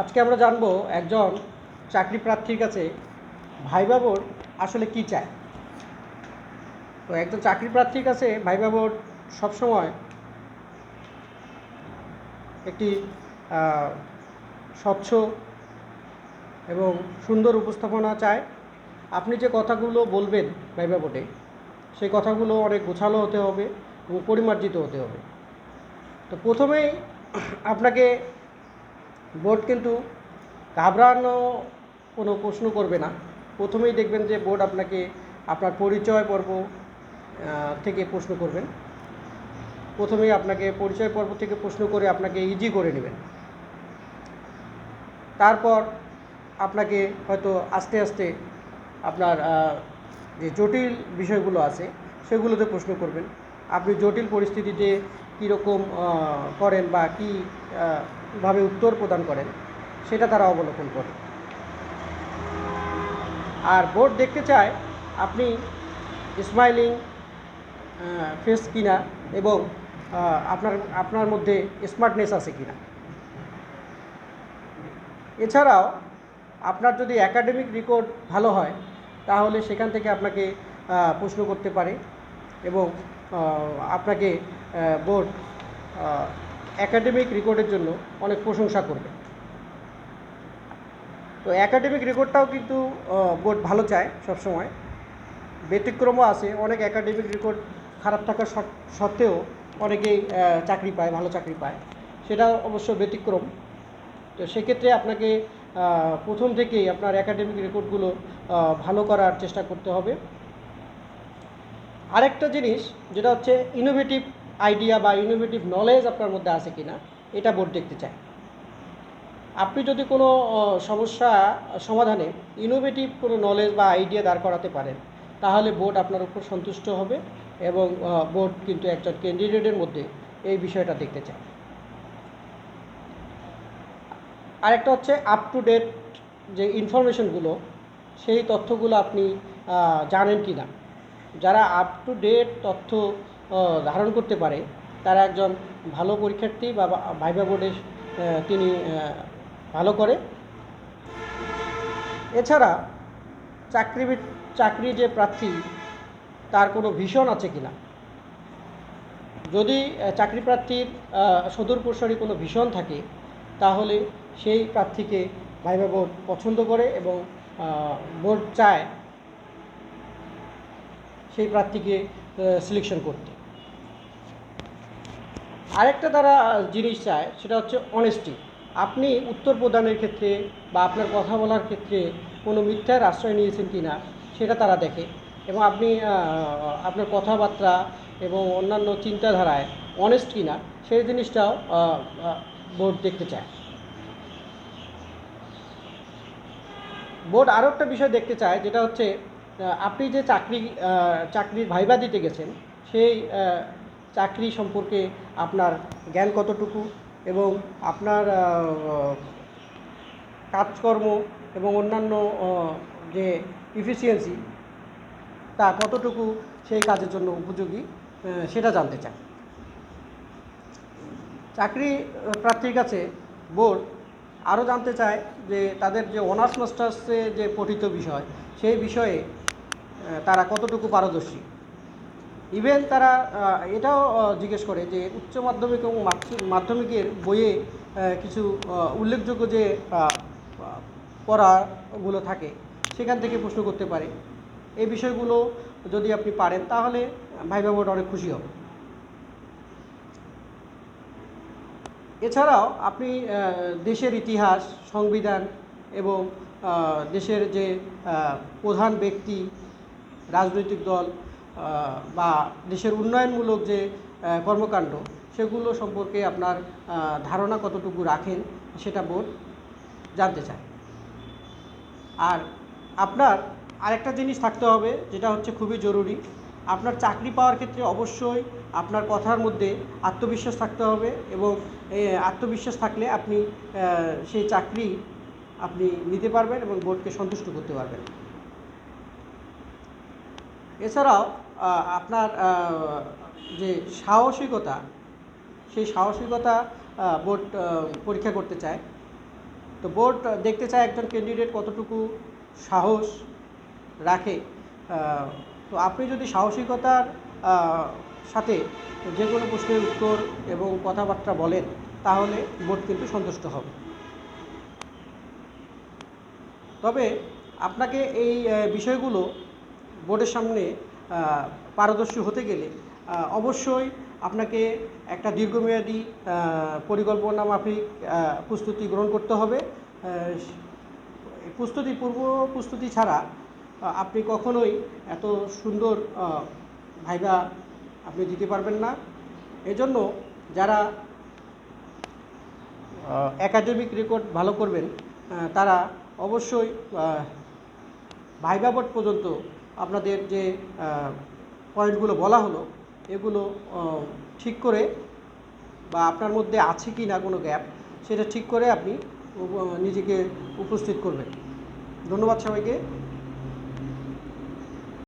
আজকে আমরা জানব একজন চাকরি প্রার্থীর কাছে ভাইবা বোর্ড আসলে কি চায়। তো একজন চাকরি প্রার্থীর কাছে ভাইবা বোর্ড সবসময় একটি স্বচ্ছ এবং সুন্দর উপস্থাপনা চায়। আপনি যে কথাগুলো বলবেন ভাইবা বোর্ডে সেই কথাগুলো অনেক গোছালো হতে হবে এবং পরিমার্জিত হতে হবে। তো প্রথমেই আপনাকে বোর্ড কিন্তু ঘাবড়ানো কোনো প্রশ্ন করবে না। প্রথমেই দেখবেন যে বোর্ড আপনাকে আপনার পরিচয় পর্ব থেকে প্রশ্ন করবেন। প্রথমেই আপনাকে পরিচয় পর্ব থেকে প্রশ্ন করে আপনাকে ইজি করে নেবেন। তারপর আপনাকে হয়তো আস্তে আস্তে আপনার যে জটিল বিষয়গুলো আছে, সেগুলোতে প্রশ্ন করবেন। আপনি জটিল পরিস্থিতিতে কীরকম করেন বা কী ভাবে উত্তর প্রদান করেন, সেটা তারা অবলোকন করে। আর বোর্ড দেখতে চায় আপনি স্মাইলিং ফেস কিনা এবং আপনার আপনার মধ্যে স্মার্টনেস আছে কিনা। এছাড়াও আপনার যদি একাডেমিক রেকর্ড ভালো হয়, তাহলে সেখান থেকে আপনাকে প্রশ্ন করতে পারে এবং আপনাকে বোর্ড একাডেমিক রেকর্ডের জন্য অনেক প্রশংসা করবে। তো অ্যাকাডেমিক রেকর্ডটাও কিন্তু বোর্ড ভালো চায় সবসময়। ব্যতিক্রমও আছে, অনেক অ্যাকাডেমিক রেকর্ড খারাপ থাকা সত্ত্বেও অনেকেই চাকরি পায়, ভালো চাকরি পায়। সেটা অবশ্য ব্যতিক্রম। তো সেক্ষেত্রে আপনাকে প্রথম থেকেই আপনার অ্যাকাডেমিক রেকর্ডগুলো ভালো করার চেষ্টা করতে হবে। আরেকটা জিনিস, যেটা হচ্ছে ইনোভেটিভ আইডিয়া বা ইনোভেটিভ নলেজ আপনার মধ্যে আছে কিনা, এটা বোর্ড দেখতে চায় আপনি যদি কোনো সমস্যা সমাধানে ইনোভেটিভ কোনো নলেজ বা আইডিয়া দাঁড় করাতে পারেন, তাহলে বোর্ড আপনার উপর সন্তুষ্ট হবে এবং বোর্ড কিন্তু একজন ক্যান্ডিডেটের মধ্যে এই বিষয়টা দেখতে চায়। আরেকটা হচ্ছে আপ টু ডেট যে ইনফরমেশনগুলো সেই তথ্যগুলো আপনি জানেন কি না যারা আপ টু ডেট তথ্য ধারণ করতে পারে। তারা একজন ভালো পরীক্ষার্থী বা ভাইবা বোর্ডে তিনি ভালো করে। এছাড়া চাকরি চাকরি যে প্রার্থী, তার কোনো ভীষণ আছে কি না যদি চাকরি প্রার্থীর সদূর প্রসারী কোনো ভীষণ থাকে, তাহলে সেই প্রার্থীকে ভাইবা বোর্ড পছন্দ করে এবং বোর্ড চায় সেই প্রার্থীকে সিলেকশন করতে। আরেকটা তারা জিনিস চায়, সেটা হচ্ছে অনেস্টি আপনি উত্তর প্রদানের ক্ষেত্রে বা আপনার কথা বলার ক্ষেত্রে কোনো মিথ্যার আশ্রয় নিয়েছেন কি না, সেটা তারা দেখে। এবং আপনি আপনার কথাবার্তা এবং অন্যান্য চিন্তাধারায় অনেস্ট কিনা সেই জিনিসটাও বোর্ড দেখতে চায়। বোর্ড আরও একটা বিষয় দেখতে চায়, যেটা হচ্ছে আপনি যে চাকরি চাকরির ভাইবা দিতে গেছেন, সেই চাকরি সম্পর্কে আপনার জ্ঞান কতটুকু এবং আপনার কাজকর্ম এবং অন্যান্য যে ইফিসিয়েন্সি তা কতটুকু সেই কাজের জন্য উপযোগী সেটা জানতে চায় চাকরি প্রার্থীর কাছে বোর্ড আরও জানতে চায় যে তাদের যে অনার্স মাস্টার্সে যে পঠিত বিষয়, সেই বিষয়ে তারা কতটুকু পারদর্শী? ইভেন তারা এটাও জিজ্ঞেস করে যে উচ্চ মাধ্যমিক এবং মাধ্যমিকের বইয়ে কিছু উল্লেখযোগ্য যে পড়াগুলো থাকে, সেখান থেকে প্রশ্ন করতে পারে। এই বিষয়গুলো যদি আপনি পারেন, তাহলে ভাইবা বোর্ড অনেক খুশি হবে। এছাড়াও আপনি দেশের ইতিহাস, সংবিধান এবং দেশের যে প্রধান ব্যক্তি, রাজনৈতিক দল বা দেশের উন্নয়নমূলক যে কর্মকাণ্ড, সেগুলো সম্পর্কে আপনার ধারণা কতটুকু রাখেন সেটা বোর্ড জানতে চায়। আর আপনার আরেকটা জিনিস থাকতে হবে, যেটা হচ্ছে খুবই জরুরি। আপনার চাকরি পাওয়ার ক্ষেত্রে অবশ্যই আপনার কথার মধ্যে আত্মবিশ্বাস থাকতে হবে এবং আত্মবিশ্বাস থাকলে আপনি সেই চাকরি আপনি নিতে পারবেন এবং বোর্ডকে সন্তুষ্ট করতে পারবেন। এছাড়াও আপনার যে সাহসিকতা, সেই সাহসিকতা বোর্ড পরীক্ষা করতে চায়। তো বোর্ড দেখতে চায় একজন ক্যান্ডিডেট কতটুকু সাহস রাখে। তো আপনি যদি সাহসিকতার সাথে যে কোনো প্রশ্নের উত্তর এবং কথাবার্তা বলেন, তাহলে বোর্ড কিন্তু সন্তুষ্ট হবে। তবে আপনাকে এই বিষয়গুলো বোর্ডের সামনে পারদর্শী হতে গেলে অবশ্যই আপনাকে একটা দীর্ঘমেয়াদী পরিকল্পনা মাফিক প্রস্তুতি গ্রহণ করতে হবে। প্রস্তুতি পূর্ব প্রস্তুতি ছাড়া আপনি কখনোই এত সুন্দর ভাইবা আপনি দিতে পারবেন না। এজন্য যারা একাডেমিক রেকর্ড ভালো করবেন তারা অবশ্যই ভাইবা বোর্ড পর্যন্ত আপনাদের যে পয়েন্টগুলো বলা হলো, এগুলো ঠিক করে বা আপনার মধ্যে আছে কি না কোনো গ্যাপ সেটা ঠিক করে আপনি নিজেকে উপস্থিত করবেন। ধন্যবাদ সবাইকে।